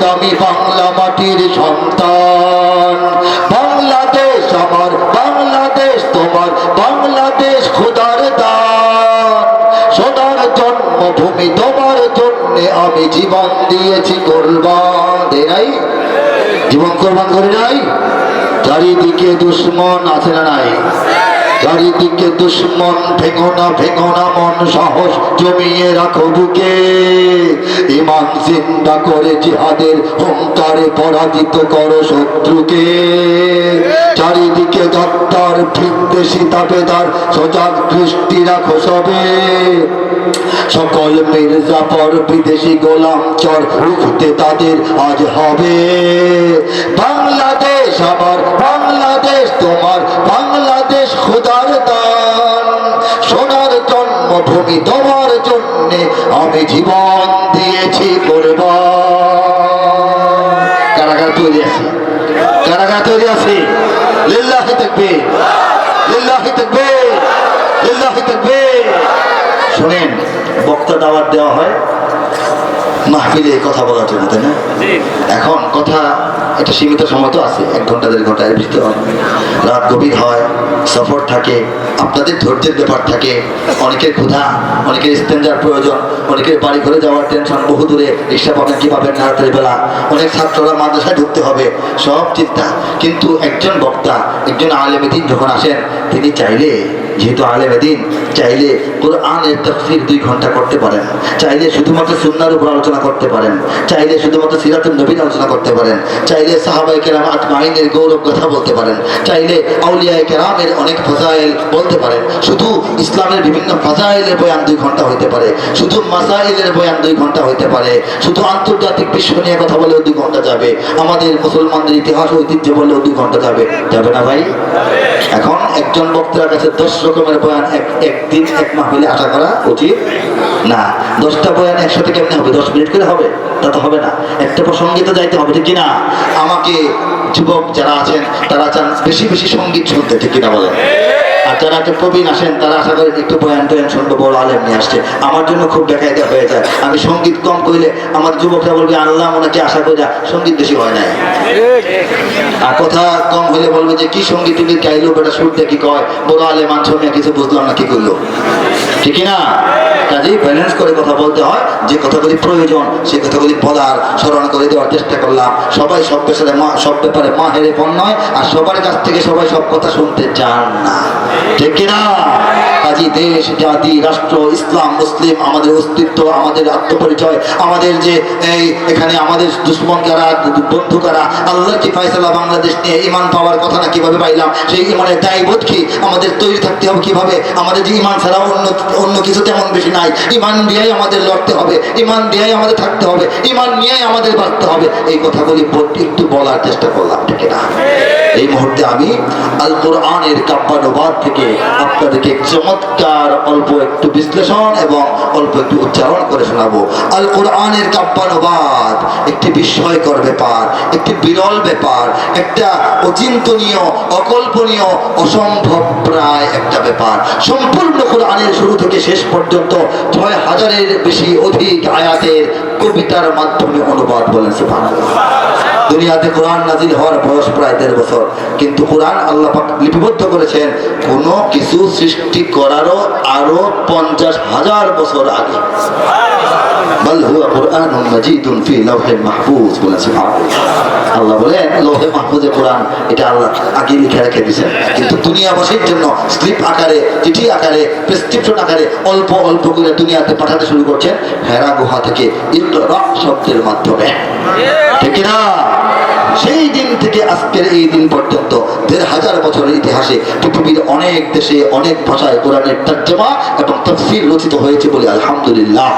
দামি বাংলা মাটির সন্তান। বাংলাদেশ আমার, বাংলাদেশ তোমার, বাংলাদেশ খোদার দান। সোনার জন্মভূমি তোমার জন্যে আমি জীবন দিয়েছি কোরবান। দে নাই? জীবন কোরবান করে নাই? চারিদিকে দুশ্মন আছে না নাই? চারিদিকে দুশ্মন, ভেঙো না ভেঙো না, মন সাহস জমিয়ে রাখো বুকে। ইমান জিন্দা করে জিহাদের হুঙ্কারে পরাজিত করো শত্রুকে। চারিদিকে গদ্দার ভিনদেশি তাবেদার সজাগ দৃষ্টি রাখো সবে। সকল মির্জাফর বিদেশি গোলাম চর রুখতে তাদের আজ হবে। বাংলাদেশ আমার জন্যে আমি জীবন দিয়েছি কোরবান কারাগার তৈরি আছে। কারাগার তৈরি আছে। লিল্লাহি তাকবীর। লিল্লাহি তাকবীর। লিল্লাহি তাকবীর। শুনেন বক্তা দাওয়াত দেওয়া হয়। মাহফিলে কথা বলার জন্য তাই না? এখন কথা একটা সীমিত সময় তো আছে, এক ঘণ্টা, দেড় ঘণ্টা এর ভিতরে। রাত গভীর হয়, সফর থাকে, আপনাদের ধৈর্যের ব্যাপার থাকে, অনেকের ক্ষুধা, অনেকের স্টেঞ্জার প্রয়োজন, অনেকের বাড়ি ঘরে যাওয়ার টেনশন, বহু দূরে রিক্সা পাবেন কি পাবেন না রাতের বেলা। অনেক ছাত্ররা মাদ্রাসায় ঢুকতে হবে, সব চিন্তা। কিন্তু একজন বক্তা, একজন আলেমেদিন যখন আসেন, তিনি চাইলে যেহেতু আলেমেদিন চাইলে কোরআনের তফসির দুই ঘণ্টা করতে পারেন। চাইলে শুধুমাত্র সুন্নার উপর আলোচনা করতে পারেন। চাইলে শুধুমাত্র সিরাতুল নবীর আলোচনা করতে পারেন। চাইলে সাহাবাই কেরাম আজমাইনের গৌরব কথা বলতে পারেন। চাইলে আউলিয়ায় কেরামের অনেক ফজাইল বলতে পারেন। শুধু ইসলামের বিভিন্ন ফজাইলের বয়ান দুই ঘণ্টা হইতে পারে। শুধু মাসাইলের বয়ান দুই ঘণ্টা হইতে পারে। শুধু আন্তর্জাতিক বিশ্ব নিয়ে কথা বলেও দুই ঘণ্টা যাবে। আমাদের মুসলমানদের ইতিহাস ঐতিহ্য বললেও দুই ঘণ্টা যাবে। যাবে না ভাই? এখন একজন বক্তার কাছে দশ রকমের বয়ান এক একদিন এক মাহিলে আশা করা উচিত। না, দশটা বয়ান একসাথে কেমনে হবে? দশ মিনিট করে হবে? তা তো হবে না। একটা প্রসঙ্গে তো যাইতে হবে, ঠিক কিনা? আমাকে যুবক যারা আছেন, তারা চান বেশি বেশি সংগীত শুনতে, ঠিক কিনা বলেন? আর যারা একটা প্রবীণ আসেন তারা আশা করেন একটু বয়ান টয়ান শুনব, বড় আলেম নিয়ে আসছে। আমার জন্য খুব বেকায়দা হয়ে যায়। আমি সংগীত কম করলে আমার যুবকরা বলবে, আল্লাহ মনে কি আশা করি সংগীত বেশি হয় নাই। আর কথা কম হলে বলবে যে, কি সংগীত তুমি গাইলো বেটা সুর দিয়ে কি কয়? বড় আলে মানছ আমি কিছু বুঝলাম না, কি করল? ঠিকই না কাজেই ব্যালেন্স করে কথা বলতে হয়, যে কথাগুলি প্রয়োজন সেই কথাগুলি বলার স্মরণ করে দেওয়ার চেষ্টা করলাম। সবাই সব পেশারে মা, সব ব্যাপারে মা হেরে পণ নয়, আর সবার কাছ থেকে সবাই সব কথা শুনতে চান না। ঠিক কিনা? কাজী দেশ, জাতি, রাষ্ট্র, ইসলাম, মুসলিম, আমাদের অস্তিত্ব, আমাদের আত্মপরিচয়, আমাদের যে এই এখানে আমাদের দুশ্মন কারা বন্ধু কারা আল্লাহ কি ফাইসালা বাংলাদেশ নিয়ে ইমান পাওয়ার কথা না কীভাবে পাইলাম? সেই ইমানের দায়বোধ কি? আমাদের তৈরি থাকতে হবে কীভাবে? আমাদের যে ইমান ছাড়া অন্য অন্য কিছু তেমন বেশি নাই। ইমান দিয়েই আমাদের লড়তে হবে, ইমান দিয়েই আমাদের থাকতে হবে, ইমান নিয়েই আমাদের বাড়তে হবে। এই কথাগুলি একটু বলার চেষ্টা করলাম, ঠিক না এই মুহূর্তে আমি আল কোরআনের কাব্যানুবাদ থেকে আপনাদেরকে চমৎকার অল্প একটু বিশ্লেষণ এবং অল্প একটু উচ্চারণ করে শোনাবো। আল কোরআনের কাব্যানুবাদ একটি বিস্ময়কর ব্যাপার, একটি বিরল ব্যাপার, একটা অচিন্তনীয়, অকল্পনীয়, অসম্ভব প্রায় একটা ব্যাপার। সম্পূর্ণ কোরআনের শুরু থেকে শেষ পর্যন্ত ছয় হাজারের বেশি অধিক আয়াতের কবিতার মাধ্যমে অনুবাদ বলেন সুবহানাল্লাহ। দুনিয়াতে কোরআন নাজিল হওয়ার বয়স প্রায় দেড় বছর। কিন্তু কোরআন আল্লাহ লিপিবদ্ধ করেছেন কোনো কিছু সৃষ্টি করারও আরও পঞ্চাশ হাজার বছর আগে। কোরআন, এটা আল্লাহ আগে লিখে কিন্তু জন্য স্লিপ আকারে, চিঠি আকারে আকারে অল্প অল্প করে দুনিয়াতে পাঠাতে শুরু করছেন। হেরা গুহা থেকে শব্দের মাধ্যমে। ঠিক না সেই দিন থেকে আজকের এই দিন পর্যন্ত দেড় হাজার বছরের ইতিহাসে পৃথিবীর অনেক দেশে অনেক ভাষায় কোরআনের তর্জমা এবং তফসির রচিত হয়েছে বলে আলহামদুলিল্লাহ।